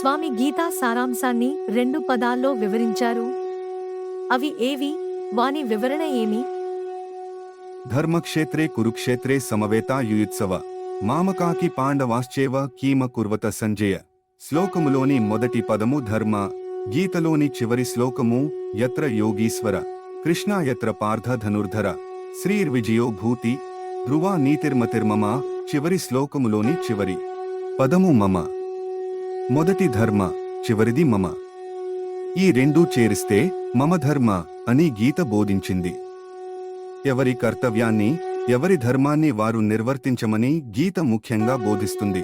స్వామి గీతా సారాంశాన్ని రెండు పదాల్లో వివరించారు. అవి ఏవి? వాని వివరణ ఏమి? ధర్మక్షేత్రే కురుక్షేత్రే సమవేతా యుయుత్సవ మామకాకి పాండవాశ్చేవ కీమ కుర్వత సంజయ శ్లోకములోని మొదటి పదము ధర్మ గీతలోని చివరి శ్లోకము యత్ర యోగీశ్వర కృష్ణ యత్ర పార్థ ధనుర్ధర శ్రీర్విజయో భూతి ధ్రువా నీతిర్మతిర్మమ చివరి శ్లోకములోని చివరి పదము మమ. మొదటి ధర్మ చివరిది మమ. ఈ రెండూ చేరిస్తే మమధర్మ అని గీత బోధించింది. ఎవరి కర్తవ్యాన్ని ఎవరి ధర్మాన్ని వారు నిర్వర్తించమని గీత ముఖ్యంగా బోధిస్తుంది.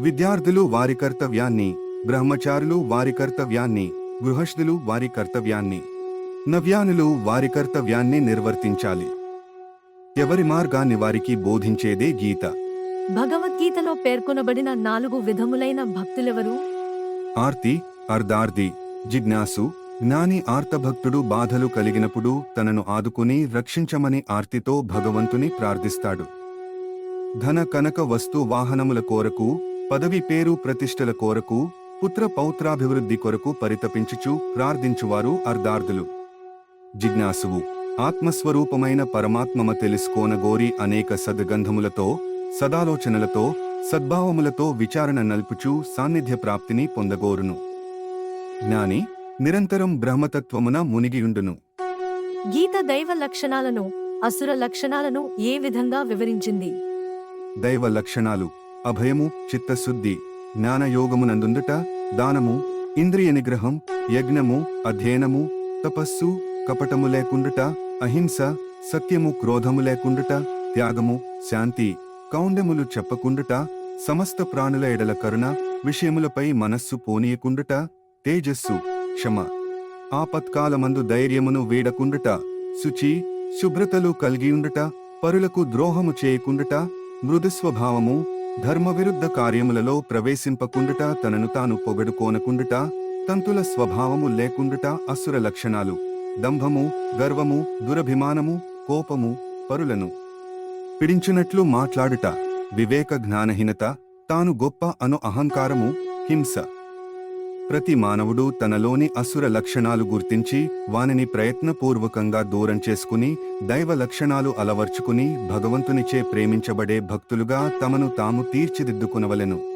విద్యార్థులు వారి కర్తవ్యాన్ని బ్రహ్మచారులు వారి కర్తవ్యాన్ని గృహస్థులు వారి కర్తవ్యాన్ని నవ్యానులు వారి కర్తవ్యాన్ని నిర్వర్తించాలి. ఎవరి మార్గాన్ని వారికి బోధించేదే గీత. భగవద్గీతలో పేర్కొనబడిన నాలుగు విధములైన భక్తులెవరు? ఆర్తి అర్ధార్ది జిజ్ఞాసు జ్ఞాని ఆర్తభక్తుడు బాధలు కలిగినప్పుడు తనను ఆదుకుని రక్షించమని ఆర్తితో భగవంతుని ప్రార్థిస్తాడు. ధన కనక వస్తు వాహనముల కోరకు పదవి పేరు ప్రతిష్టల కోరకు పుత్ర పౌత్రాభివృద్ధి కొరకు పరితపించుచు ప్రార్థించువారు అర్ధార్థులు జిజ్ఞాసువు ఆత్మస్వరూపమైన పరమాత్మమ తెలుసుకోనగోరి అనేక సద్గంధములతో సదాలోచనలతో సద్భావములతో విచారణ నల్పుచూ సాన్నిధ్య ప్రాప్తిని పొందగోరును. జ్ఞాని నిరంతరం బ్రహ్మతత్వమున మునిగియుండును. గీత దైవ లక్షణాలను అసుర లక్షణాలను ఏ విధంగా వివరించింది? దైవ లక్షణాలు అభయము చిత్తశుద్ధి జ్ఞానయోగమునందుందుట దానము ఇంద్రియ నిగ్రహం యజ్ఞము అధ్యయనము తపస్సు కపటము లేకుండుట అహింస సత్యము క్రోధము లేకుండుట త్యాగము శాంతి కౌండెములు చెప్పకుండుట సమస్త ప్రాణుల ఎడల కరుణ విషయములపై మనస్సు పోనీయకుండుట తేజస్సు క్షమ. ఆపత్కాలమందు ధైర్యమును వీడకుండుట శుచి శుభ్రతలు కలిగియుండుట పరులకు ద్రోహము చేయకుండుట మృదుస్వభావము ధర్మవిరుద్ధ కార్యములలో ప్రవేశింపకుండుట తనను తాను పొగడుకోనకుండుట తంతుల స్వభావము లేకుండుట అసుర లక్షణాలు దంభము గర్వము దురభిమానము కోపము పరులను. పిడించినట్లు మాట్లాడుట వివేక జ్ఞానహీనత తాను గొప్ప అను అహంకారము హింస. ప్రతి మానవుడు తనలోని అసుర లక్షణాలు గుర్తించి వానిని ప్రయత్నపూర్వకంగా దూరం చేసుకుని దైవ లక్షణాలు అలవర్చుకుని భగవంతునిచే ప్రేమించబడే భక్తులుగా తమను తాము తీర్చిదిద్దుకునవలెను.